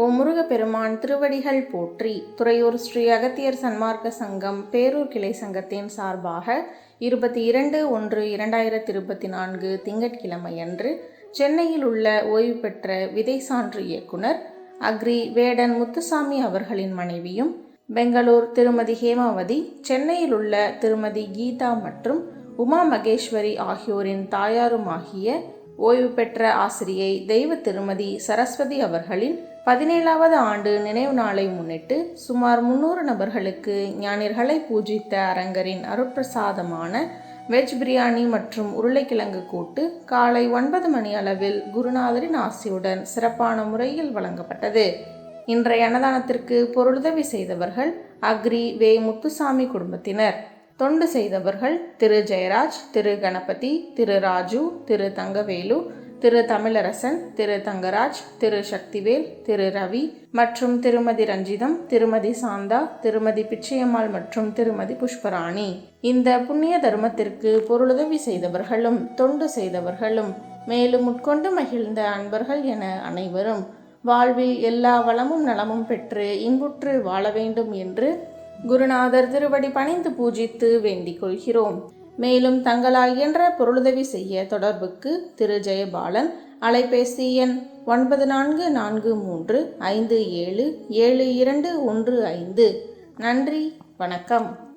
ஓ முருகப்பெருமான் திருவடிகள் போற்றி துறையூர் ஸ்ரீ அகத்தியர் சன்மார்க்க சங்கம் பேரூர் கிளை சங்கத்தின் சார்பாக இருபத்தி இரண்டு ஒன்று இரண்டாயிரத்தி இருபத்தி நான்கு திங்கட்கிழமை அன்று சென்னையில் உள்ள ஓய்வு பெற்ற விதை சான்று இயக்குனர் அக்ரி வேடன் முத்துசாமி அவர்களின் மனைவியும் பெங்களூர் திருமதி ஹேமாவதி சென்னையில் உள்ள திருமதி கீதா மற்றும் உமா மகேஸ்வரி ஆகியோரின் தாயாருமாகிய ஓய்வு பெற்ற ஆசிரியை தெய்வ திருமதி சரஸ்வதி அவர்களின் பதினேழாவது ஆண்டு நினைவு நாளை முன்னிட்டு சுமார் முன்னூறு நபர்களுக்கு ஞானிகளை பூஜித்த அரங்கரின் அருட்பிரசாதமான வெஜ் பிரியாணி மற்றும் உருளைக்கிழங்கு கூட்டு காலை ஒன்பது மணி அளவில் குருநாதரின் ஆசியுடன் சிறப்பான முறையில் வழங்கப்பட்டது. இன்றைய அன்னதானத்திற்கு பொருளுதவி செய்தவர்கள் அக்ரி வே முத்துசாமி குடும்பத்தினர். தொண்டு செய்தவர்கள் திரு ஜெயராஜ் திரு கணபதி திரு ராஜு திரு தங்கவேலு திரு தமிழரசன் திரு தங்கராஜ் திரு சக்திவேல் திரு ரவி மற்றும் திருமதி ரஞ்சிதம் திருமதி சாந்தா திருமதி பிச்சையம்மாள் மற்றும் திருமதி புஷ்பராணி. இந்த புண்ணிய தர்மத்திற்கு பொருளுதவி செய்தவர்களும் தொண்டு செய்தவர்களும் மேலும் உட்கொண்டு மகிழ்ந்த அன்பர்கள் என அனைவரும் வாழ்வில் எல்லா வளமும் நலமும் பெற்று இன்புற்று வாழ வேண்டும் என்று குருநாதர் திருவடி பணிந்து பூஜித்து வேண்டிக் கொள்கிறோம். மேலும் தங்களால் இயன்ற பொருளுதவி செய்ய தொடர்புக்கு திரு. ஜெயபாலன் அலைபேசி எண் ஒன்பது நான்கு நான்கு மூன்று ஐந்து ஏழு ஏழு இரண்டு ஒன்று ஐந்து. நன்றி வணக்கம்.